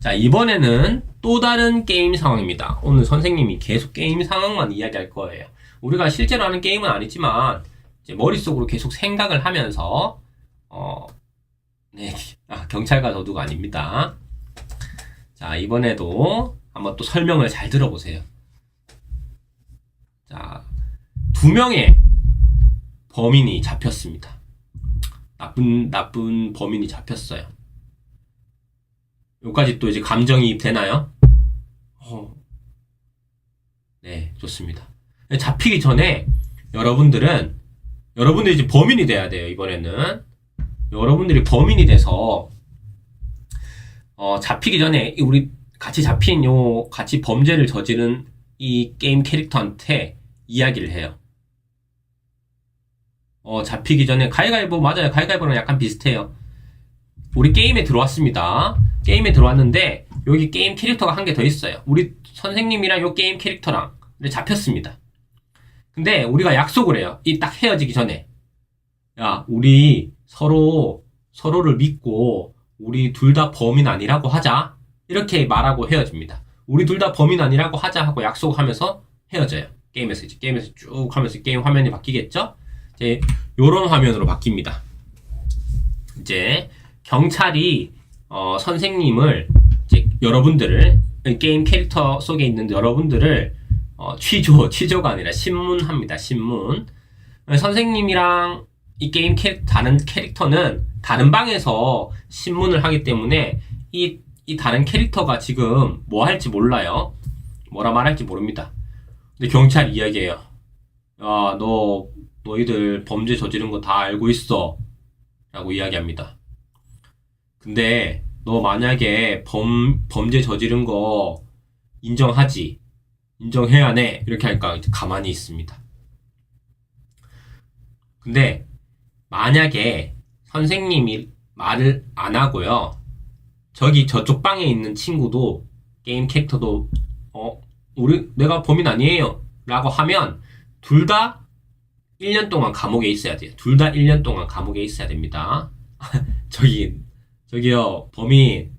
자, 이번에는 또 다른 게임 상황입니다. 오늘 선생님이 계속 게임 상황만 이야기할 거예요. 우리가 실제로 하는 게임은 아니지만, 머릿속으로 계속 생각을 하면서, 어, 네, 아, 경찰과 도둑 아닙니다. 자, 이번에도 한번 또 설명을 잘 들어보세요. 자, 두 명의 범인이 잡혔습니다. 나쁜, 나쁜 범인이 잡혔어요. 여기까지 또 이제 감정이입 되나요? 어. 네, 좋습니다. 잡히기 전에 여러분들은, 여러분들이 이제 범인이 돼야 돼요, 이번에는. 여러분들이 범인이 돼서, 어, 잡히기 전에 우리 같이 잡힌 요, 같이 범죄를 저지른 이 게임 캐릭터한테 이야기를 해요. 어, 잡히기 전에 가위가위보 맞아요. 가위가위보랑 약간 비슷해요. 우리 게임에 들어왔습니다. 게임에 들어왔는데 여기 게임 캐릭터가 한 개 더 있어요. 우리 선생님이랑 요 게임 캐릭터랑 잡혔습니다. 근데 우리가 약속을 해요. 이 딱 헤어지기 전에. 야, 우리 서로 서로를 믿고 우리 둘 다 범인 아니라고 하자. 이렇게 말하고 헤어집니다. 우리 둘 다 범인 아니라고 하자 하고 약속하면서 헤어져요. 게임에서 이제 게임에서 쭉 하면서 게임 화면이 바뀌겠죠? 이제 요런 화면으로 바뀝니다. 이제 경찰이 어, 선생님을 이제 여러분들을 게임 캐릭터 속에 있는 여러분들을 어, 취조 취조가 아니라 신문합니다. 신문. 선생님이랑 이 게임 캐릭 다른 캐릭터는 다른 방에서 신문을 하기 때문에 이, 이 다른 캐릭터가 지금 뭐 할지 몰라요. 뭐라 말할지 모릅니다. 근데 경찰 이야기해요. 야, 너 너희들 범죄 저지른 거 다 알고 있어. 라고 이야기합니다. 근데 너 만약에 범, 범죄 저지른 거 인정하지? 인정해야 해. 이렇게 하니까 가만히 있습니다. 근데 만약에 선생님이 말을 안 하고요. 저기 저쪽 방에 있는 친구도 게임 캐릭터도 어 우리 내가 범인 아니에요 라고 하면 둘 다 1년 동안 감옥에 있어야 돼요. 둘 다 1년 동안 감옥에 있어야 됩니다. 저기 저기요 범인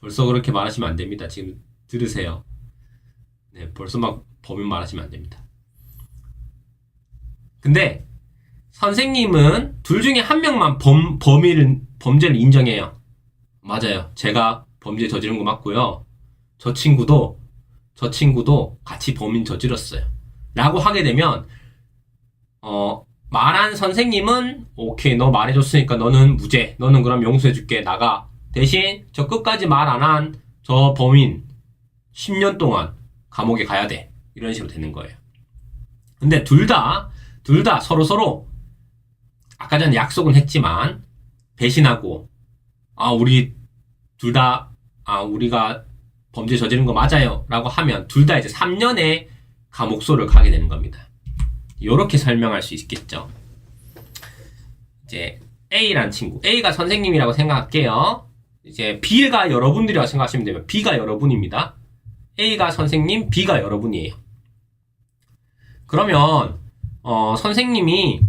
벌써 그렇게 말하시면 안 됩니다. 지금 들으세요. 네 벌써 막 범인 말하시면 안 됩니다. 근데 선생님은 둘 중에 한 명만 범, 범인을, 범죄를 인정해요. 맞아요. 제가 범죄 저지른 거 맞고요. 저 친구도, 저 친구도 같이 범인 저질렀어요. 라고 하게 되면, 어, 말한 선생님은, 오케이, 너 말해줬으니까 너는 무죄. 너는 그럼 용서해줄게. 나가. 대신, 저 끝까지 말 안 한 저 범인, 10년 동안 감옥에 가야 돼. 이런 식으로 되는 거예요. 근데 둘 다, 둘 다 서로서로 아까 전에 약속은 했지만 배신하고 아 우리 둘 다 아 우리가 범죄 저지른 거 맞아요 라고 하면 둘 다 이제 3년의 감옥소를 가게 되는 겁니다 이렇게 설명할 수 있겠죠. 이제 A란 친구. A가 선생님이라고 생각할게요. 이제 B가 여러분들이라고 생각하시면 되면 B가 여러분입니다. A가 선생님 B가 여러분이에요. 그러면 어, 선생님이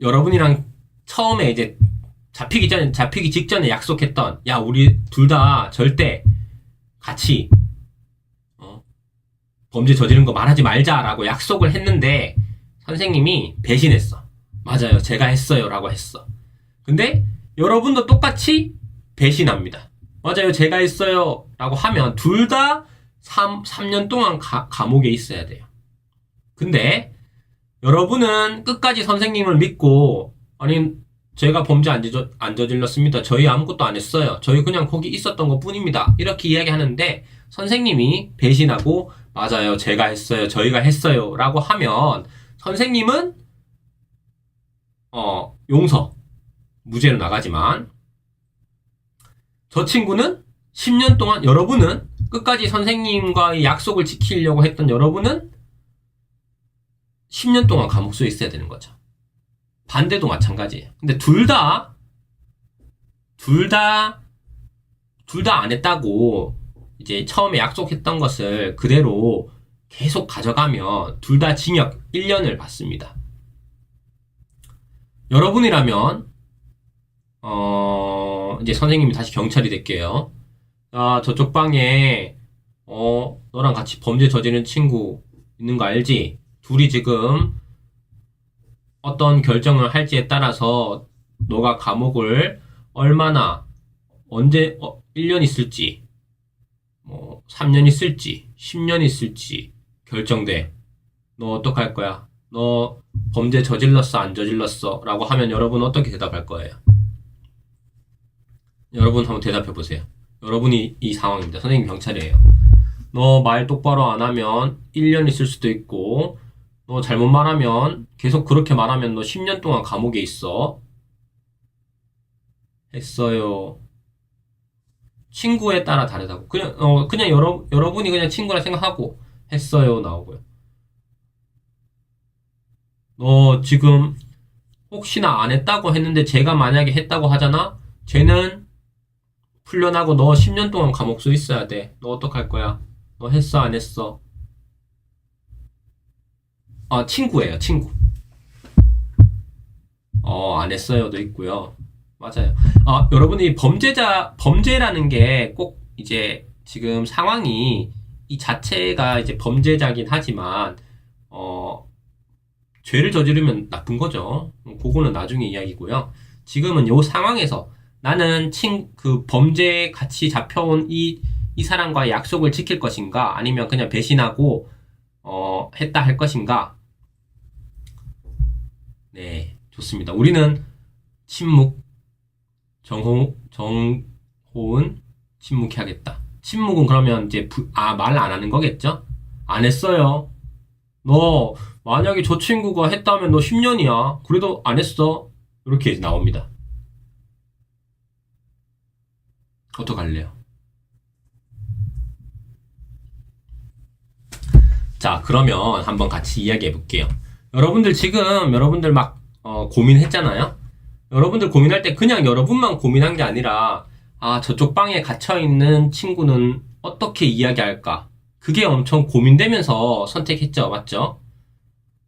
여러분이랑 처음에 이제 잡히기 전 잡히기 직전에 약속했던 야 우리 둘 다 절대 같이 어, 범죄 저지른 거 말하지 말자라고 약속을 했는데 선생님이 배신했어. 맞아요. 제가 했어요 라고 했어. 근데 여러분도 똑같이 배신합니다. 맞아요. 제가 했어요 라고 하면 둘다 3, 3년 동안 가, 감옥에 있어야 돼요. 근데 여러분은 끝까지 선생님을 믿고 아니 제가 범죄 안, 저질, 안 저질렀습니다. 저희 아무것도 안 했어요. 저희 그냥 거기 있었던 것 뿐입니다. 이렇게 이야기하는데 선생님이 배신하고 맞아요. 제가 했어요. 저희가 했어요. 라고 하면 선생님은 어 용서 무죄로 나가지만 저 친구는 10년 동안 여러분은 끝까지 선생님과의 약속을 지키려고 했던 여러분은 10년 동안 감옥소에 있어야 되는 거죠. 반대도 마찬가지예요. 근데 둘 다, 둘 다, 둘 다 안 했다고 이제 처음에 약속했던 것을 그대로 계속 가져가면 둘 다 징역 1년을 받습니다. 여러분이라면 어, 이제 선생님이 다시 경찰이 될게요. 아, 저쪽 방에, 어, 너랑 같이 범죄 저지른 친구 있는 거 알지? 둘이 지금 어떤 결정을 할지에 따라서 너가 감옥을 얼마나, 언제, 어, 1년 있을지, 뭐, 3년 있을지, 10년 있을지 결정돼. 너 어떡할 거야? 너 범죄 저질렀어, 안 저질렀어? 라고 하면 여러분 어떻게 대답할 거예요? 여러분 한번 대답해 보세요. 여러분이 이 상황입니다. 선생님 경찰이에요. 너 말 똑바로 안 하면 1년 있을 수도 있고, 너 잘못 말하면, 계속 그렇게 말하면 너 10년 동안 감옥에 있어. 했어요. 친구에 따라 다르다고. 그냥, 어, 그냥 여러, 여러분이 그냥 친구라 생각하고, 했어요. 나오고요. 너 지금, 혹시나 안 했다고 했는데, 제가 만약에 했다고 하잖아? 쟤는, 풀려나고 너 10년 동안 감옥 수 있어야 돼. 너 어떡할 거야? 너 했어, 안 했어? 아, 친구예요, 친구. 어, 안 했어요도 있고요. 맞아요. 아, 여러분이 범죄자, 범죄라는 게 꼭 이제 지금 상황이 이 자체가 이제 범죄자긴 하지만, 어, 죄를 저지르면 나쁜 거죠. 그거는 나중에 이야기고요. 지금은 요 상황에서 나는 친, 그 범죄에 같이 잡혀온 이, 이 사람과의 약속을 지킬 것인가, 아니면 그냥 배신하고, 어, 했다 할 것인가. 네, 좋습니다. 우리는 침묵, 정호, 정호은 침묵해야겠다. 침묵은 그러면 이제, 부, 아, 말 안 하는 거겠죠? 안 했어요. 너, 만약에 저 친구가 했다면 너 10년이야. 그래도 안 했어. 이렇게 나옵니다. 어떡할래요? 자, 그러면 한번 같이 이야기해 볼게요. 여러분들 지금 여러분들 막 어, 고민했잖아요. 여러분들 고민할 때 그냥 여러분만 고민한 게 아니라 아, 저쪽 방에 갇혀 있는 친구는 어떻게 이야기할까? 그게 엄청 고민되면서 선택했죠. 맞죠?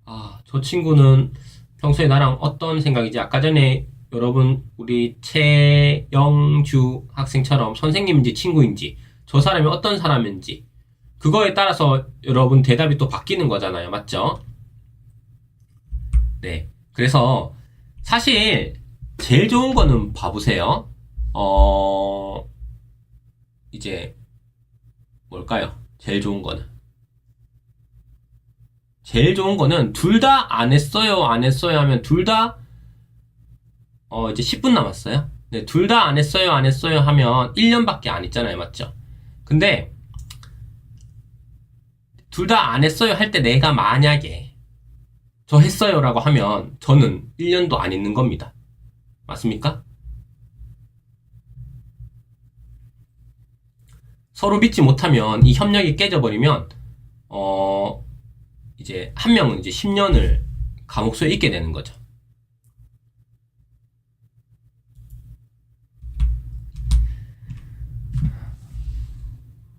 아, 저 친구는 평소에 나랑 어떤 생각이지? 아까 전에 여러분 우리 최영주 학생처럼 선생님인지 친구인지 저 사람이 어떤 사람인지 그거에 따라서 여러분 대답이 또 바뀌는 거잖아요. 맞죠? 네. 그래서 사실 제일 좋은 거는 봐보세요. 어, 이제 뭘까요? 제일 좋은 거는. 제일 좋은 거는 둘 다 안 했어요, 안 했어요 하면 둘 다 어, 이제 10분 남았어요. 네, 둘 다 안 했어요, 안 했어요 하면 1년밖에 안 있잖아요. 맞죠? 근데 둘 다 안 했어요 할 때 내가 만약에 저 했어요라고 하면 저는 1년도 안 있는 겁니다. 맞습니까? 서로 믿지 못하면 이 협력이 깨져버리면 어 이제 한 명은 이제 10년을 감옥소에 있게 되는 거죠.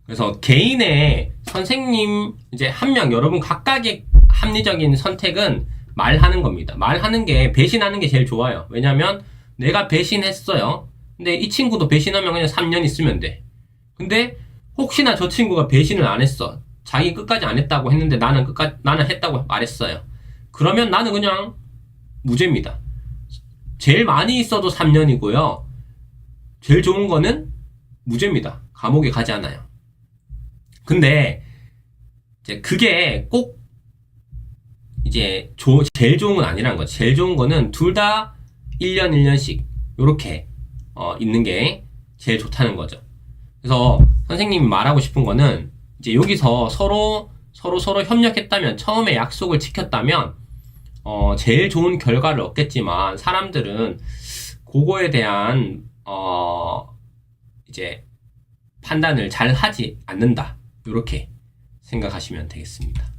그래서 개인의 선생님 이제 한 명 여러분 각각의 합리적인 선택은 말하는 겁니다. 말하는 게 배신하는 게 제일 좋아요. 왜냐면 내가 배신했어요. 근데 이 친구도 배신하면 그냥 3년 있으면 돼. 근데 혹시나 저 친구가 배신을 안 했어. 자기 끝까지 안 했다고 했는데 나는 끝까지 나는 했다고 말했어요. 그러면 나는 그냥 무죄입니다. 제일 많이 있어도 3년이고요. 제일 좋은 거는 무죄입니다. 감옥에 가지 않아요. 근데 이제 그게 꼭 이제 조, 제일 좋은 건 아니라는 거죠. 제일 좋은 거는 둘 다 1년 1년씩 요렇게 어, 있는 게 제일 좋다는 거죠. 그래서 선생님이 말하고 싶은 거는 이제 여기서 서로 서로 서로 협력했다면 처음에 약속을 지켰다면 어, 제일 좋은 결과를 얻겠지만 사람들은 그거에 대한 어, 이제 판단을 잘 하지 않는다. 이렇게 생각하시면 되겠습니다.